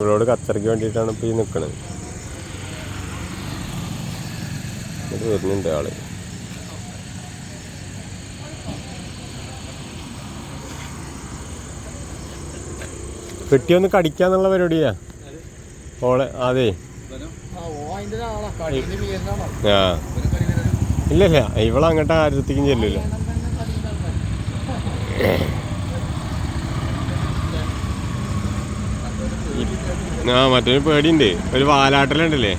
ഇവളോട് കച്ചറയ്ക്ക് വേണ്ടിയിട്ടാണ് ഇപ്പോൾ ഈ നിൽക്കുന്നത് ഇത് വരുന്നുണ്ട് ആൾ. പെട്ടിയൊന്ന് കടിക്കാന്നുള്ള പരിപാടിയാ? ഓളെ അതെ. ആ. ഇല്ല ഇല്ല. ഇവളങ്ങോട്ട് ആരത്തേക്കും ചെല്ലില്ല ആ മറ്റൊരു പേടിയുണ്ട്. ഒരു വാലാട്ടലുണ്ടല്ലേ?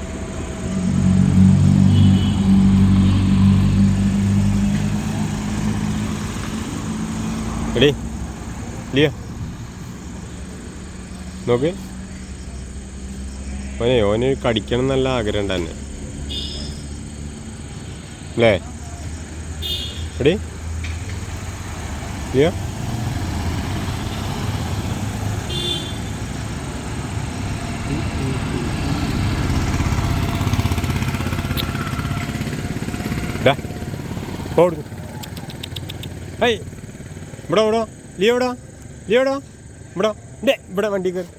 നോക്ക്. ഓനെ ഓന് കടിക്കണം നല്ല ആഗ്രഹം തന്നെ അല്ലേ? എടി ലിയ ഡാ പോടുന്നു ഹൈ ഇവിടെ ഇവിടോ ലിയോ ഇവിടോ ലിയോ ഇവിടോ ഇവിടോ ഡേ ഇവിടെ വണ്ടി കയറി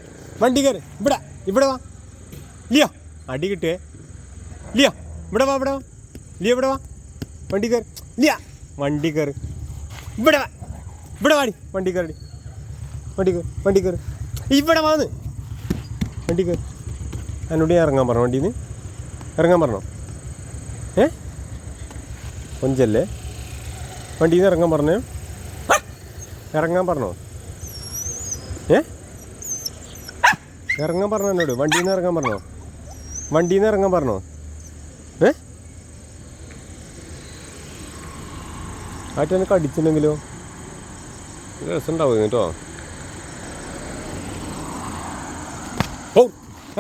വണ്ടി കയറി ഇവിടെ ഇവിടെ വാ. ലിയോ അടി കിട്ടുവേ ലിയോ ഇവിടെ വാ ഇവിടെ ലിയോ ഇവിടെ വാ. വണ്ടി കയറി. ലിയ വണ്ടി കയറി. ഇവിടെ വാ ഇവിടെ വാടി. വണ്ടി കയറി വണ്ടി കയറി വണ്ടി കയറി. ഇവിടെ വാന്ന്. വണ്ടി കയറി. എന്നോട് ഞാൻ ഇറങ്ങാൻ പറഞ്ഞു വണ്ടിയിൽ നിന്ന് ഇറങ്ങാൻ പറഞ്ഞോ? ഏ? കൊഞ്ചല്ലേ? വണ്ടിയിൽ നിന്ന് ഇറങ്ങാൻ പറഞ്ഞോ? ഇറങ്ങാൻ പറഞ്ഞോ? ഏ? ഇറങ്ങാൻ പറഞ്ഞോ എന്നോട്? വണ്ടിയിൽ നിന്ന് ഇറങ്ങാൻ പറഞ്ഞോ? വണ്ടിയിൽ നിന്ന് ഇറങ്ങാൻ പറഞ്ഞോ? ഏ? ആറ്റൊന്ന് കടിച്ചിട്ടുണ്ടെങ്കിലോ രസമുണ്ടാവും കേട്ടോ. ഓ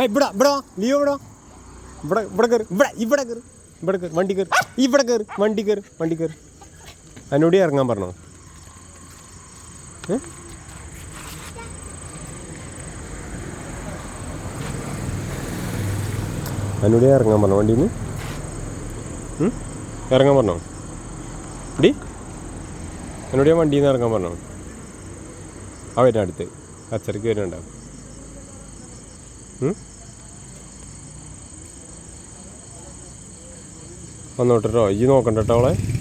ഇവിടെ ഇവിടെ ലിയോ ഇവിടെ. ഇവിടെ ഇവിടെ കയറി ഇവിടെ ഇവിടെ കയറി ഇവിടെ കയറി വണ്ടി കയറി ഇവിടെ കയറി വണ്ടി കയറി വണ്ടി കയറി അതിനോട് ഇറങ്ങാൻ പറഞ്ഞോ? എന്നോട് ഇറങ്ങാൻ പറഞ്ഞോ വണ്ടിയിൽ ഇറങ്ങാൻ പറഞ്ഞോ? ഡി എന്നോട് ഞാൻ വണ്ടിയിൽ നിന്ന് ഇറങ്ങാൻ പറഞ്ഞോ? ആ വരുന്ന അടുത്ത്. കച്ചറയ്ക്ക് വരുന്നുണ്ടാവും. വന്നോട്ടോ ഈ നോക്കണ്ട കേട്ടോ അവളെ.